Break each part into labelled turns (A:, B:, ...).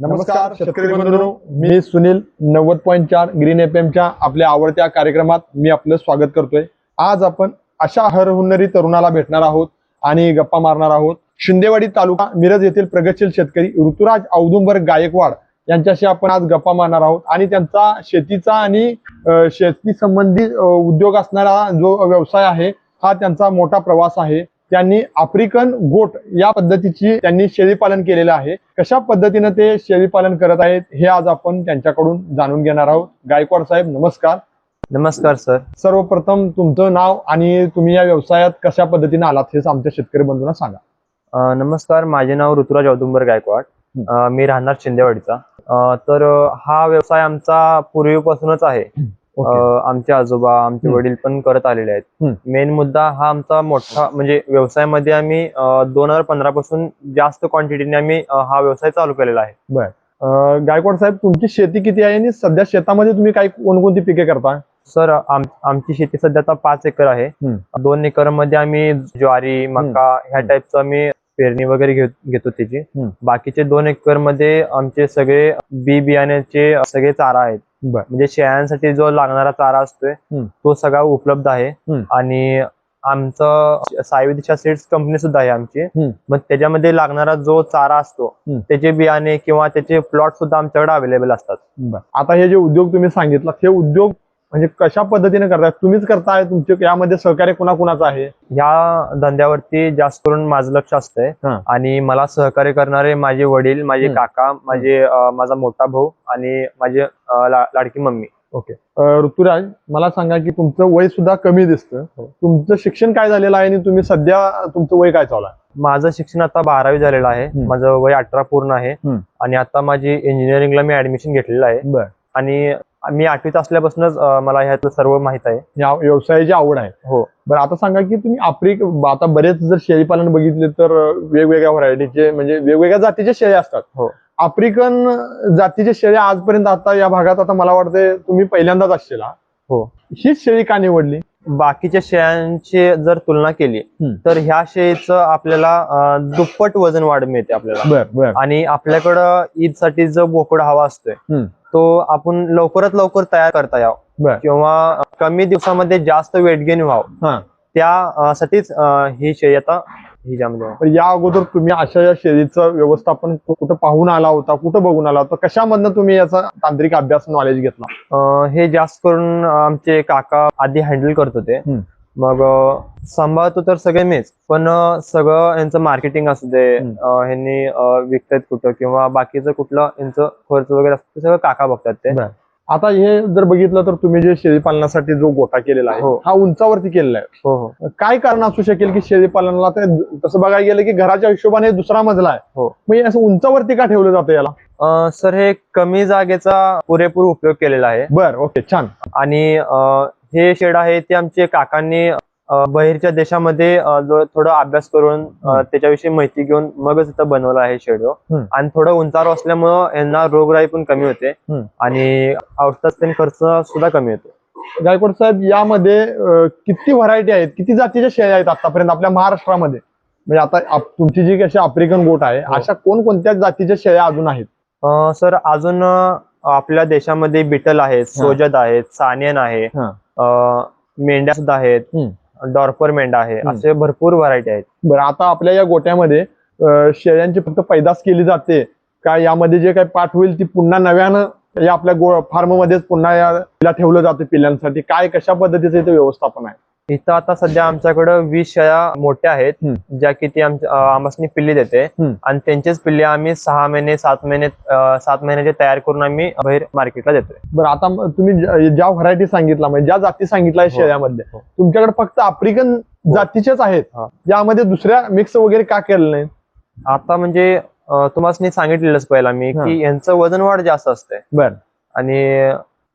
A: नमस्कार शेतकरी बंधूंनो. मी सुनील नव्वद पॉईंट चार ग्रीन एफ च्या आपल्या आवडत्या कार्यक्रमात मी आपलं स्वागत करतोय. आज आपण अशा हरहुन्नरी तरुणाला भेटणार आहोत आणि गप्पा मारणार आहोत. शिंदेवाडी तालुका मिरज येथील प्रगतशील शेतकरी ऋतुराज औदुंबर गायकवाड यांच्याशी आपण आज गप्पा मारणार आहोत आणि त्यांचा शेतीचा आणि शेती संबंधी उद्योग असणारा जो व्यवसाय आहे हा त्यांचा मोठा प्रवास आहे. त्यांनी आफ्रिकन गोट या पद्धतीची त्यांनी शेळीपालन केलेलं आहे. कशा पद्धतीनं ते शेळीपालन करत आहेत हे आज आपण त्यांच्याकडून जाणून घेणार आहोत. गायकवाड साहेब नमस्कार.
B: नमस्कार सर.
A: सर्वप्रथम तुमचं नाव आणि तुम्ही या व्यवसायात कशा पद्धतीने आलात हे आमच्या शेतकरी बंधूंना सांगा.
B: नमस्कार माझे नाव ऋतुराज औदुंबर गायकवाड. मी राहणार शिंदेवाडीचा. तर हा व्यवसाय आमचा पूर्वीपासूनच आहे. आमचे आजोबा आमचे. वडील पण करत आलेले आहेत. मेन मुद्दा हा आमचा मोठा म्हणजे व्यवसायामध्ये आम्ही दोन हजार पंधरा पासून जास्त क्वांटिटीने आम्ही हा व्यवसाय चालू केलेला आहे.
A: गायकवाड साहेब तुमची शेती किती आहे आणि सध्या शेतामध्ये तुम्ही काही कोणकोणती पिके करता?
B: सर आम, आमची शेती सध्या आता पाच एकर आहे. दोन एकरमध्ये आम्ही ज्वारी मका ह्या टाईपचं आम्ही पेरणी वगैरे घेत त्याची. बाकीचे दोन एकरमध्ये आमचे सगळे बी बियाण्याचे सगळे चारा आहेत.
A: बर
B: म्हणजे शेळ्यांसाठी जो लागणारा चारा असतोय. तो सगळा उपलब्ध आहे. आणि आमचं साई दिशा सीड्स कंपनी सुद्धा आहे आमची. मग त्याच्यामध्ये लागणारा जो चारा असतो. त्याचे बियाणे किंवा त्याचे प्लॉट सुद्धा आमच्याकडे अवेलेबल असतात
A: आता हे जे उद्योग तुम्ही सांगितला हे उद्योग म्हणजे कशा पद्धतीने करताय? तुम्हीच करताय तुमचे यामध्ये सहकार्य कुणाकुणाचं आहे?
B: ह्या धंद्यावरती जास्त करून माझं लक्ष असतंय.
A: हा.
B: आणि मला सहकार्य करणारे माझे वडील माझे
A: हम्म.
B: काका माझे अं, माझा मोठा भाऊ आणि माझे अं, ला- लाडकी मम्मी.
A: ओके. अं, ऋतुराज मला सांगा की तुमचं वय सुद्धा कमी दिसतं. तुमचं शिक्षण काय झालेलं आहे आणि तुम्ही सध्या तुमचं वय काय चालू आहे?
B: माझं शिक्षण आता बारावी झालेलं आहे.
A: हम्म.
B: माझं वय अठरा पूर्ण आहे.
A: हम्म.
B: आणि आता माझी इंजिनिअरिंगला मी ऍडमिशन घेतलेलं आहे.
A: बर.
B: आणि मी आठवीत असल्यापासूनच मला ह्यातलं सर्व माहीत आहे.
A: या व्यवसायाची आवड आहे.
B: हो.
A: बरं आता सांगा की तुम्ही आफ्रिक आता बरेच जर शेळीपालन बघितले तर वेगवेगळ्या व्हरायटीचे म्हणजे वेगवेगळ्या जातीचे शेळ्या असतात.
B: हो.
A: आफ्रिकन जातीचे शेळ्या आजपर्यंत आता या भागात आता मला वाटतं तुम्ही पहिल्यांदाच असलेला.
B: हो.
A: हीच शेळी का निवडली?
B: बाकीच्या शेळ्यांची जर तुलना केली. तर ह्या शेळीचं आपल्याला दुप्पट वजन वाढ मिळते आपल्याला. आणि आपल्याकडं ईदसाठी जो बोकड हवा असतोय. तो आपण लवकरात लवकर तयार करता यावं. किंवा कमी दिवसामध्ये जास्त वेट गेन व्हावं.
A: हा.
B: त्यासाठीच ही शेळी आता ही
A: या अगोदर तुम्ही अशा या शेळीचं व्यवस्थापन कुठं पाहून आला होता कुठं बघून आला होता कशामधनं तुम्ही याचा तांत्रिक अभ्यास नॉलेज घेतला?
B: हे जास्त करून आमचे काका आधी हँडल करत होते. मग सांभाळतो तर सगळे मीच पण सगळं यांचं मार्केटिंग असू दे ह्यांनी विकतायत कुठं किंवा बाकीचं कुठलं यांचं खर्च वगैरे असतं सगळं काका बघतात ते.
A: आता हे जर बघितलं तर तुम्ही जे शेळी पालनासाठी जो गोठा केलेला आहे
B: हो.
A: हा उंचावरती केलेला आहे.
B: हो हो.
A: काय कारण असू शकेल की शेळी पालनाला ते तसं बघायला गेलं की घराच्या हिशोबाने दुसरा मजला आहे.
B: हो.
A: हे असं उंचावरती का ठेवलं जातं याला?
B: अं, सर हे कमी जागेचा पुरेपूर उपयोग केलेला आहे.
A: बर ओके छान.
B: आणि हे शेड आहे ते आमचे काकांनी बाहेरच्या देशामध्ये थोडा अभ्यास करून. त्याच्याविषयी माहिती घेऊन मगच इथं बनवलं आहे शेड. आणि थोडं उंचार असल्यामुळं यांना रोगराई पण कमी होते. आणि औषधाचा खर्च सुद्धा कमी होतो.
A: गायकवाड साहेब यामध्ये किती व्हरायटी आहेत? किती जातीच्या शेळ्या आहेत आतापर्यंत आपल्या महाराष्ट्रामध्ये? म्हणजे आता तुमची जी कशी आफ्रिकन गोट आहे
B: हो.
A: अशा कोणकोणत्या जातीच्या शेळ्या अजून आहेत?
B: सर अजून आपल्या देशामध्ये बिटल आहेत सोजद आहेत सानियन आहे मेंढ्या सुद्धा आहेत. डॉर्पर मेंढा आहे. असे भरपूर व्हरायटी आहेत.
A: बरं आता आपल्या या गोट्यामध्ये शेळ्यांची फक्त पैदास केली जाते. का यामध्ये जे काही पाठ होईल ती पुन्हा नव्यानं या आपल्या गो फार्म मध्येच पुन्हा याला ठेवलं जाते पिल्लांसाठी. काय कशा पद्धतीचं इथे व्यवस्थापन आहे?
B: इथं आता सध्या आमच्याकडं वीस शेळ्या मोठ्या आहेत. ज्या की ती आम्हाला पिल्ली देते. आणि त्यांचेच पिल्ले आम्ही सहा महिने सात महिने सात महिन्याचे तयार करून आम्ही बाहेर मार्केटला देतोय
A: बरं आता तुम्ही ज्या- व्हरायटी सांगितला म्हणजे ज्या जाती सांगितल्या
B: हो.
A: शेळ्यामध्ये
B: हो.
A: तुमच्याकडे फक्त आफ्रिकन जातीचेच आहेत
B: हा.
A: यामध्ये दुसऱ्या मिक्स वगैरे का केलं नाही
B: आता म्हणजे तुम्हाला सांगितलेलंच पहिला मी
A: हा.
B: की यांचं वजन वाढ जास्त असतंय
A: बर
B: आणि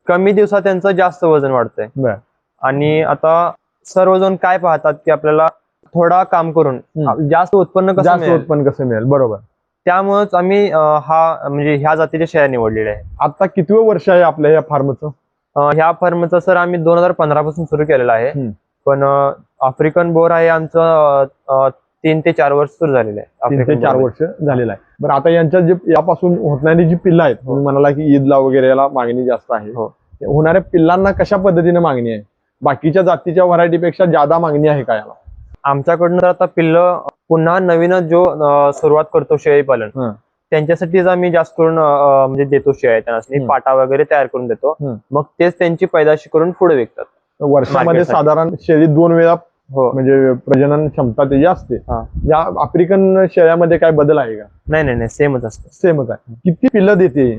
B: कमी दिवसात त्यांचं जास्त वजन वाढतंय
A: बर
B: आणि आता सर्वजण काय पाहतात की आपल्याला थोडा काम करून. जास्त उत्पन्न कसं
A: जास्त
B: मिळेल?
A: उत्पन्न कसं मिळेल? बरोबर.
B: त्यामुळेच आम्ही अं, हा म्हणजे ह्या जातीच्या शेळ्या निवडलेल्या आहे
A: आता कितवं वर्ष आहे आपल्या या फार्मचं?
B: अं, ह्या फर्मचं सर आम्ही दोन हजार पंधरा पासून सुरू केलेलं आहे. पण अं, आफ्रिकन बोर आहे आमचं अं, अं, तीन ते चार वर्ष सुरू झालेलं आहे
A: तीन ते
B: आफ्रिकन
A: चार
B: बोर.
A: वर्ष झालेलं आहे. बरं आता यांच्या जे यापासून होणारी जी पिल्लं आहेत तुम्ही म्हणाला की ईदला वगैरे याला मागणी जास्त आहे.
B: हो.
A: होणाऱ्या पिल्लांना कशा पद्धतीने मागणी आहे? बाकीच्या जातीच्या व्हरायटीपेक्षा जादा मागणी आहे का याला?
B: आमच्याकडनं आता पिल्लं पुन्हा नवीनच जो सुरुवात करतो शेळी पालन
A: हं.
B: त्यांच्यासाठीच आम्ही जास्त करून अं, म्हणजे देतो शेळ्या त्यांना. पाटा वगैरे तयार करून देतो. मग तेच त्यांची पैदाशी करून पुढे विकतात.
A: वर्षामध्ये. साधारण शेळी दोन वेळा
B: हो.
A: म्हणजे प्रजनन क्षमता त्याची असते.
B: हा.
A: या आफ्रिकन शेळ्यामध्ये काय बदल आहे का?
B: नाही नाही नाही. सेमच असतं.
A: सेमच आहे. किती पिल्लं देते?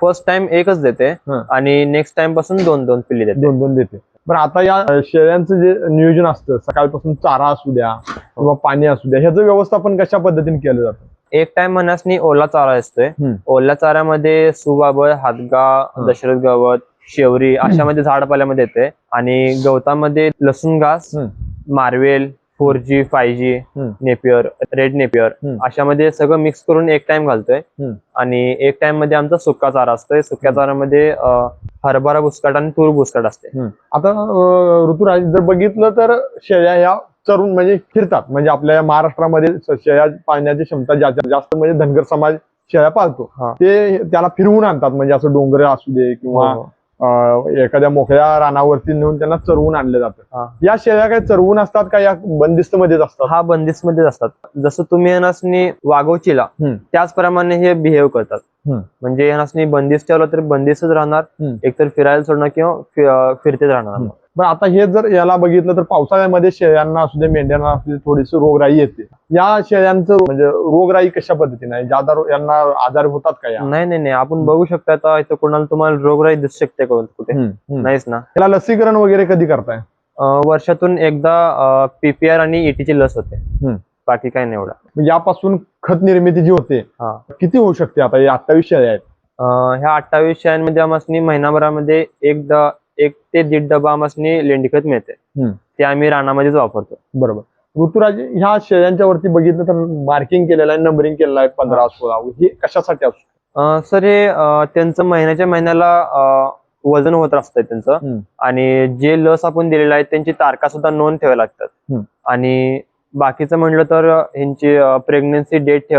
B: फर्स्ट टाइम एकच देते
A: हं.
B: आणि नेक्स्ट टाइमपासून दोन दोन पिल्ली देते.
A: दोन दोन देते. बरं आता या शेळ्यांचं जे नियोजन असतं सकाळपासून चारा असू द्या किंवा पाणी असू द्या ह्याचं व्यवस्थापन कशा पद्धतीने केलं जातं
B: एक टाइम म्हणण्यासनी ओला चारा असतोय
A: हम्म.
B: ओल्या चाऱ्यामध्ये सुबाबळ हातगा. दशरथ गवत शेवरी अशामध्ये झाडपाल्यामध्ये येते आणि गवतामध्ये लसूण घास
A: हम्म.
B: Marvel four G five G
A: हम्म.
B: नेपियर रेड नेपियर
A: हम्म.
B: अशामध्ये सगळं मिक्स करून एक टाइम घालतोय
A: हम्म.
B: आणि एक टाइममध्ये आमचा सुका चारा असतोय सुक्या चाऱ्यामध्ये अं, हरभरा बुसकाट आणि तूर बुसकाट असते.
A: आता ऋतुराज जर बघितलं तर शेळ्या ह्या चरून म्हणजे फिरतात म्हणजे आपल्या या महाराष्ट्रामध्ये शेळ्या पाळण्याची क्षमता जास्त म्हणजे धनगर समाज शेळ्या पाळतो. ते त्याला फिरवून आणतात. म्हणजे असं डोंगर असू दे किंवा
B: हो, हो.
A: एखाद्या मोकळ्या रानावरती नेऊन त्यांना चरवून आणलं. जातं या शेळ्या काय चरवून असतात का या बंदिस्त मध्येच असतात
B: हा बंदिस्त मध्येच असतात जसं तुम्ही यांनासनी वागवचीला. त्याचप्रमाणे हे बिहेव करतात. म्हणजे यांनासनी बंदिस्त ठेवलं तर बंदिस्तच राहणार. एकतर फिरायला सोडणार किंवा फिरतेच राहणार.
A: पण आता हे जर याला बघितलं तर पावसाळ्यामध्ये शेळ्यांना असू दे मेंढ्यांना असू दे थोडीशी रोगराई येते. या शेळ्यांचं म्हणजे रोगराई कशा पद्धतीने आहे? ज्यादा यांना आजार होतात का या?
B: नाही नाही नाही. आपण बघू शकता आता इथं कोणाला तुम्हाला रोगराई दिसू शकते का कुठे. नाहीच ना.
A: याला लसीकरण वगैरे कधी करताय?
B: वर्षातून एकदा पीपीआर आणि ईटीची लस होते. बाकी काही नाही एवढं.
A: म्हणजे यापासून खत निर्मिती जी होते
B: हा.
A: किती होऊ शकते आता? या अठ्ठावीस शेळ्या आहेत.
B: ह्या अठ्ठावीस शाळांमध्ये आम्हाला महिनाभरामध्ये एक द एक ते दीड डबा आम्हाला लेंडीखत मिळते. ते आम्ही रानामध्येच वापरतो.
A: बरोबर. ऋतुराज ह्या शेळ्यांच्या वरती बघितलं तर मार्किंग केलेलं आहे नंबरिंग केलेलं आहे पंधरा सोळा. हे कशासाठी असतो
B: सर हे त्यांचं महिन्याच्या महिन्याला वजन होत असतं त्यांचं. आणि जे लस आपण दिलेलं आहे त्यांची तारखा सुद्धा नोंद ठेवायला लागतात. आणि बाकीचं म्हणलं तर ह्यांची प्रेग्नन्सी डेट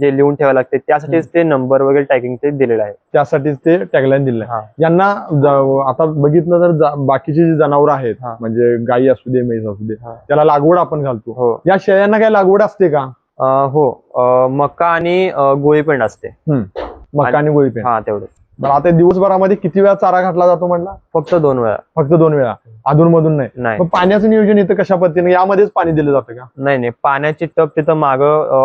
B: जे लिहून ठेवायला लागते त्यासाठीच ते नंबर वगैरे टॅगिंग ते दिलेलं आहे.
A: त्यासाठीच ते टॅगलाईन दिलं आहे.
B: हा.
A: यांना ज- आता बघितलं तर जा- बाकीची जी जनावरं आहेत
B: हा.
A: म्हणजे गाई असू दे म्हैस असू दे
B: हा.
A: त्याला लागवड आपण घालतो.
B: हो.
A: या शेळ्यांना काय लागवड असते का?
B: अं, हो. अं, मका आणि अं, गोळीपेंड असते.
A: मका आणि गोळी पेंड
B: हा तेवढं
A: बरं आता दिवसभरामध्ये किती वेळा चारा घातला जातो म्हणला
B: फक्त दोन वेळा.
A: फक्त दोन वेळा. अधून मधून नाही.
B: नाही.
A: मग पाण्याचं नियोजन इथं कशा पद्धतीने? यामध्येच पाणी दिलं जातं का?
B: नाही नाही. पाण्याचे टप तिथं माग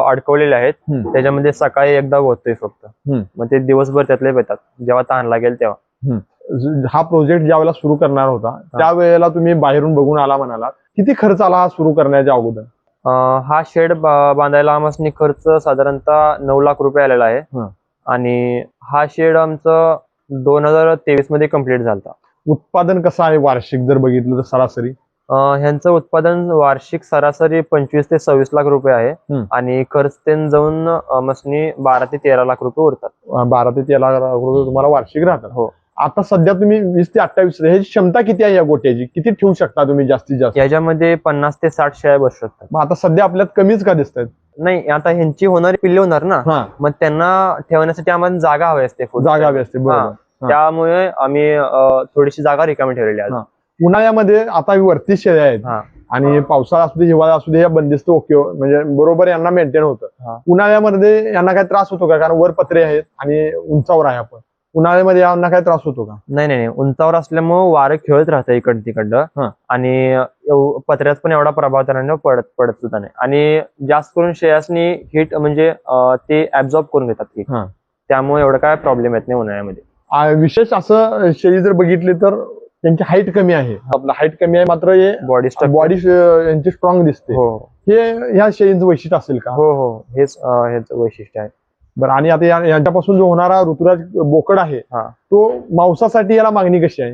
B: अडकवलेले आहेत.
A: हम्म.
B: त्याच्यामध्ये सकाळी एकदा होतोय फक्त.
A: हम्म.
B: मग ते दिवसभर त्यातले येतात जेव्हा तहान लागेल तेव्हा.
A: ज- हा प्रोजेक्ट ज्या वेळेला सुरू करणार होता त्यावेळेला तुम्ही बाहेरून बघून आला म्हणाला किती खर्च आला हा सुरू करण्याच्या अगोदर?
B: अं, हा शेड बांधायला आम्हाला खर्च साधारणतः नऊ लाख रुपये आलेला आहे.
A: हं.
B: आणि हा शेड आमचं दोन हजार तेवीसमध्ये कंप्लीट झाला
A: उत्पादन कसं आहे वार्षिक जर बघितलं तर सरासरी?
B: ह्यांचं उत्पादन वार्षिक सरासरी पंचवीस ते सव्वीस लाख रुपये आहे.
A: हं.
B: आणि खर्च ते जाऊन मसनी बारा ते तेरा लाख रुपये उरतात.
A: बारा ते तेरा लाख रुपये तुम्हाला वार्षिक राहतात.
B: हो.
A: आता सध्या तुम्ही वीस ते अठ्ठावीस ह्याची क्षमता किती आहे या गोट्याची? किती ठेवू शकता तुम्ही जास्तीत जास्त?
B: याच्यामध्ये पन्नास ते साठ शेळ्या बसू शकतात.
A: मग आता सध्या आपल्यात कमीच का दिसत
B: नाही आता ह्यांची होणारी पिल्ले होणार ना.
A: हा.
B: मग त्यांना ठेवण्यासाठी आम्हाला जागा हवी असते
A: जागा. हवी असते बरोबर.
B: त्यामुळे आम्ही थोडीशी जागा रिकामी ठेवलेली आहे.
A: उन्हाळ्यामध्ये आता वरती शेळ्या आहेत. आणि पावसाळा असू दे हिवाळा असू दे या बंदिस्त ओके म्हणजे बरोबर यांना मेंटेन. होतं. उन्हाळ्यामध्ये यांना काय त्रास होतो का? कारण वर पत्रे आहेत आणि उंचावर आहे आपण. उन्हाळ्यामध्ये यांना काय त्रास होतो का?
B: नाही नाही उंचावर असल्यामुळे वारं खेळत राहतं इकडं तिकडं.
A: हा.
B: आणि पत्र्यात पण एवढा प्रभाव त्याने पडत पडत सुद्धा नाही आणि जास्त करून शेयासनी हिट म्हणजे ते ऍब्झॉर्ब करून घेतात. त्यामुळे एवढं काय प्रॉब्लेम येत नाही उन्हाळ्यामध्ये.
A: विशेष असं शेळी जर बघितली तर त्यांची हाईट कमी आहे. आपलं हाईट कमी आहे मात्र हे
B: बॉडी
A: बॉडी यांची स्ट्रॉंग दिसते.
B: हो.
A: हे ह्या शेळींचं वैशिष्ट्य असेल का?
B: हो हो. हेच हेच वैशिष्ट्य आहे.
A: बरं आणि आता या- यांच्यापासून जो होणारा ऋतुराज बोकड आहे
B: हा.
A: तो मांसासाठी याला मागणी कशी आहे?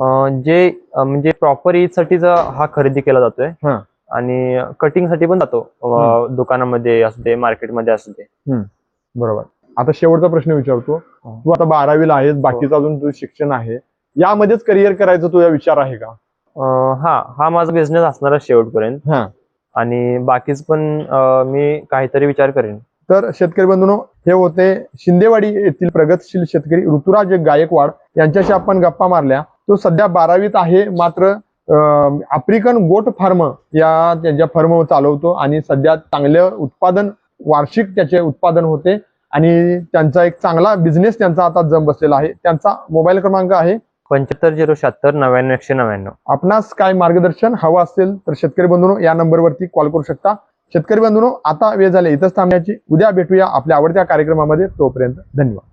B: अं, जे म्हणजे प्रॉपर साठीच हा खरेदी केला जातोय
A: हा.
B: आणि कटिंगसाठी पण जातो दुकानामध्ये असू दे मार्केटमध्ये असू दे.
A: बरोबर. आता शेवटचा प्रश्न विचारतो.
B: हो.
A: तू आता बारावीला आहेस बाकीचं अजून तुझं शिक्षण आहे. यामध्येच करिअर करायचं तुझा विचार आहे का?
B: हा हा माझा बिझनेस असणार शेवटपर्यंत.
A: हा.
B: आणि बाकीच पण मी काहीतरी विचार करेन.
A: तर शेतकरी बंधूंनो हे होते शिंदेवाडी येथील प्रगतशील शेतकरी ऋतुराज गायकवाड. यांच्याशी आपण गप्पा मारल्या. तो सध्या बारावीत आहे मात्र आफ्रिकन गोट फार्म या त्यांच्या फर्म चालवतो. आणि सध्या चांगलं उत्पादन वार्षिक त्याचे उत्पादन होते. आणि त्यांचा एक चांगला बिझनेस त्यांचा आता जम बसलेला आहे. त्यांचा मोबाईल क्रमांक आहे.
B: पंच्याहत्तर झिरो शहात्तर नव्याण्णव एकशे नव्याण्णव.
A: आपणास काय मार्गदर्शन हवं असेल तर शेतकरी बंधूंनो या नंबरवरती कॉल करू शकता. शेतकरी बंधूंनो आता वेळ झाले इथंच थांबण्याची. उद्या भेटूया आपल्या आवडत्या कार्यक्रमामध्ये. तोपर्यंत धन्यवाद.